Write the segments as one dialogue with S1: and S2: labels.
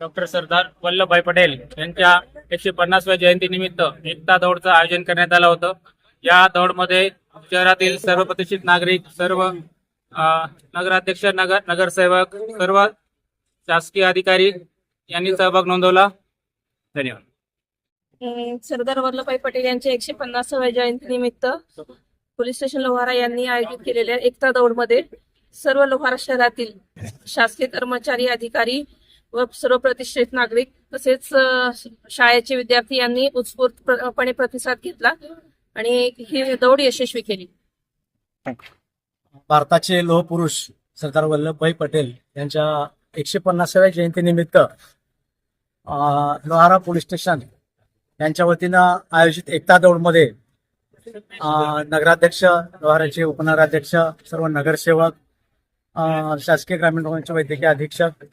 S1: Doctor Sardar Vallabhbhai Patel यांच्या एकशे पन्नासव्या जयंतीनिमित्त एकता दौडचं आयोजन करण्यात आलं होतं. या दौडमध्ये शहरातील सर्व प्रतिष्ठित नागरिक सर्व नगराध्यक्ष नगर नगरसेवक सर्व शासकीय अधिकारी यांनी सहभाग नोंदवला. धन्यवाद.
S2: सरदार वल्लभभाई पटेल यांच्या एकशे पन्नासाव्या जयंतीनिमित्त पोलीस स्टेशन लोहारा यांनी आयोजित केलेल्या एकता दौडमध्ये सर्व लोहारा शहरातील शासकीय कर्मचारी अधिकारी व सर्व प्रतिष्ठित नागरिक तसेच शाळेचे विद्यार्थी यांनी उत्स्फूर्तपणे प्रतिसाद घेतला आणि ही दौड यशस्वी केली.
S3: भारताचे लोहपुरुष सरदार वल्लभभाई पटेल यांच्या एकशे पन्नासाव्या जयंतीनिमित्त लोहारा पोलीस स्टेशन यांच्या वतीनं आयोजित एकता दौडमध्ये नगराध्यक्ष लोहाराचे उपनगराध्यक्ष सर्व नगरसेवक अं, शासकीय ग्रामीण रुग्णालयाचे वैद्यकीय अधीक्षक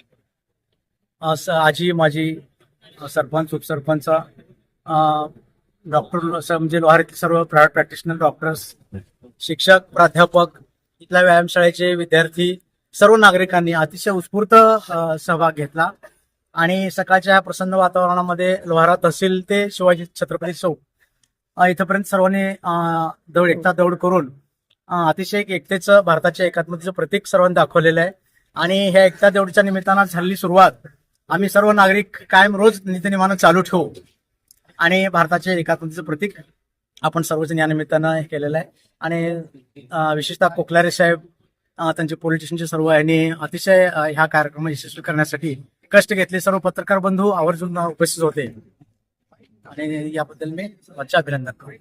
S3: आजी माझी सरपंच उपसरपंच डॉक्टर म्हणजे लोहारातील सर्व प्रायव्हेट प्रॅक्टिशनर डॉक्टर्स शिक्षक प्राध्यापक इथल्या व्यायामशाळेचे विद्यार्थी सर्व नागरिकांनी अतिशय उत्स्फूर्त सहभाग घेतला. आणि सकाळच्या ह्या प्रसन्न वातावरणामध्ये लोहारा तहसील ते शिवाजी छत्रपती चौक इथंपर्यंत इथपर्यंत सर्वांनी दौड एकता दौड करून अतिशय एक एकतेचं भारताच्या एकात्मतेचं प्रतीक सर्वांनी दाखवलेलं आहे. आणि ह्या एकता दौडच्या निमित्तानं झालेली सुरुवात आम्ही सर्व नागरिक कायम रोज नित्यनिमानं चालू ठेवू. आणि भारताच्या एकात्मतेचं प्रतीक आपण सर्वजण या निमित्तानं हे केलेलं आहे. आणि विशेषतः कोकलारे साहेब त्यांचे पोलीस स्टेशनचे सर्व यांनी अतिशय ह्या कार्यक्रम यशस्वी करण्यासाठी कष्ट घेतले. सर्व पत्रकार बंधू आवर्जून उपस्थित होते. आणि याबद्दल मी सर्वांचे अभिनंदन करू